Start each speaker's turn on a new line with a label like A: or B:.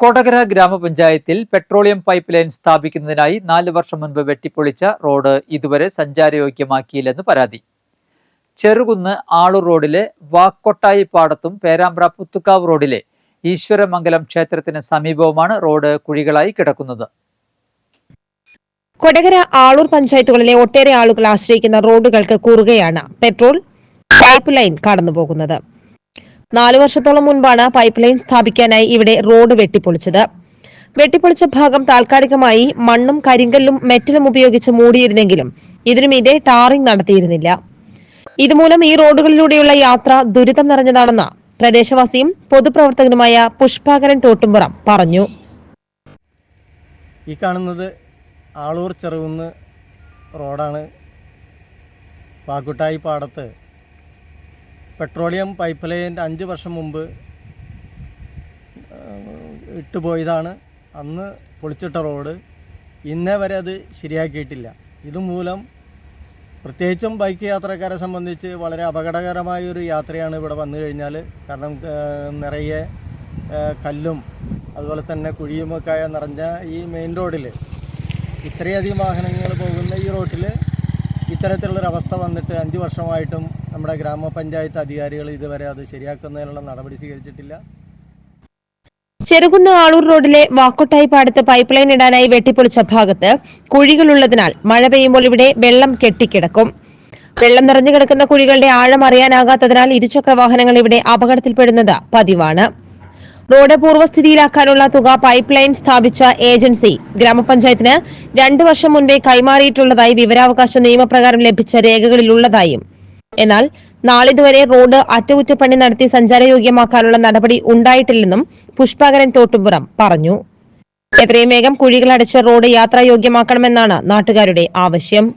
A: കൊടകര ഗ്രാമപഞ്ചായത്തിൽ petroleum pipe line സ്ഥാപിക്കുന്നതിനായി നാല് വർഷം മുൻപ് വെട്ടിപ്പൊളിച്ച റോഡ് ഇതുവരെ സഞ്ചാരയോഗ്യമാക്കിയില്ലെന്ന് പരാതി. ചെറുകുന്ന് ആളൂർ റോഡിലെ വാക്കൊട്ടായി പാടത്തും പേരാമ്പ്ര പുത്തുക്കാവ് റോഡിലെ ഈശ്വരമംഗലം ക്ഷേത്രത്തിന് സമീപവുമാണ് റോഡ് കുഴികളായി കിടക്കുന്നത്.
B: കൊടകര ആളൂർ പഞ്ചായത്തുകളിലെ ഒട്ടേറെ ആളുകൾ ആശ്രയിക്കുന്ന റോഡുകൾക്ക് കൂറുകയാണ് പെട്രോൾ പൈപ്പ് ലൈൻ കടന്നുപോകുന്നത്. നാലു വർഷത്തോളം മുൻപാണ് പൈപ്പ് ലൈൻ സ്ഥാപിക്കാനായി ഇവിടെ റോഡ് വെട്ടിപ്പൊളിച്ചത്. വെട്ടിപ്പൊളിച്ച ഭാഗം താൽക്കാലികമായി മണ്ണും കരിങ്കല്ലും മെറ്റലും ഉപയോഗിച്ച് മൂടിയിരുന്നെങ്കിലും ഇതിനുമീതെ ടാറിംഗ് നടത്തിയിരുന്നില്ല. ഇതുമൂലം ഈ റോഡുകളിലൂടെയുള്ള യാത്ര ദുരിതം നിറഞ്ഞതാണെന്ന് പ്രദേശവാസിയും പൊതുപ്രവർത്തകനുമായ പുഷ്പാകരൻ തോട്ടുംപുറം പറഞ്ഞു.
C: ഈ കാണുന്നത് ആളൂർ ചെറുകുന്ന് റോഡാണ് പാക്കുട്ടായി പാടത്ത് പെട്രോളിയം പൈപ്പ് ലൈൻ അഞ്ച് വർഷം മുമ്പ് ഇട്ടുപോയതാണ് അന്ന് പൊളിച്ചിട്ട റോഡ്. ഇന്നേ വരെ അത് ശരിയാക്കിയിട്ടില്ല. ഇതുമൂലം പ്രത്യേകിച്ചും ബൈക്ക് യാത്രക്കാരെ സംബന്ധിച്ച് വളരെ അപകടകരമായ ഒരു യാത്രയാണ് ഇവിടെ വന്നു കഴിഞ്ഞാൽ കാരണം നിറയെ കല്ലും അതുപോലെ തന്നെ കുഴിയുമൊക്കെ നിറഞ്ഞ ഈ മെയിൻ റോഡിൽ ഇത്രയധികം വാഹനങ്ങൾ പോകുന്ന ഈ റോട്ടിൽ ഇത്തരത്തിലുള്ളൊരവസ്ഥ വന്നിട്ട് അഞ്ച് വർഷമായിട്ടും നമ്മുടെ ഗ്രാമപഞ്ചായത്ത് അധികാരികൾ ഇതുവരെ അത് ശരിയാക്കുന്നതിനുള്ള നടപടി സ്വീകരിച്ചിട്ടില്ല.
B: ചെറുകുന്ന് ആളൂർ റോഡിലെ വാക്കോട്ടായി പാടത്ത് പൈപ്പ് ലൈൻ ഇടാനായി വെട്ടിപ്പൊളിച്ച ഭാഗത്ത് കുഴികളുള്ളതിനാൽ മഴ പെയ്യുമ്പോൾ ഇവിടെ വെള്ളം കെട്ടിക്കിടക്കും. വെള്ളം നിറഞ്ഞു കിടക്കുന്ന കുഴികളുടെ ആഴം അറിയാനാകാത്തതിനാൽ ഇരുചക്ര വാഹനങ്ങൾ ഇവിടെ അപകടത്തിൽപ്പെടുന്നത് പതിവാണ്. റോഡ് പൂർവസ്ഥിതിയിലാക്കാനുള്ള തുക പൈപ്പ് ലൈൻ സ്ഥാപിച്ച ഏജൻസി ഗ്രാമപഞ്ചായത്തിന് രണ്ടു വർഷം മുൻപേ കൈമാറിയിട്ടുള്ളതായി വിവരാവകാശ നിയമപ്രകാരം ലഭിച്ച രേഖകളിലുള്ളതായും എന്നാൽ നാളിതുവരെ റോഡ് അറ്റകുറ്റപ്പണി നടത്തി സഞ്ചാരയോഗ്യമാക്കാനുള്ള നടപടി ഉണ്ടായിട്ടില്ലെന്നും പുഷ്പാകരൻ തോട്ടുപുറം പറഞ്ഞു. എത്രയും വേഗം കുഴികളടച്ച് റോഡ് യാത്രായോഗ്യമാക്കണമെന്നാണ് നാട്ടുകാരുടെ ആവശ്യം.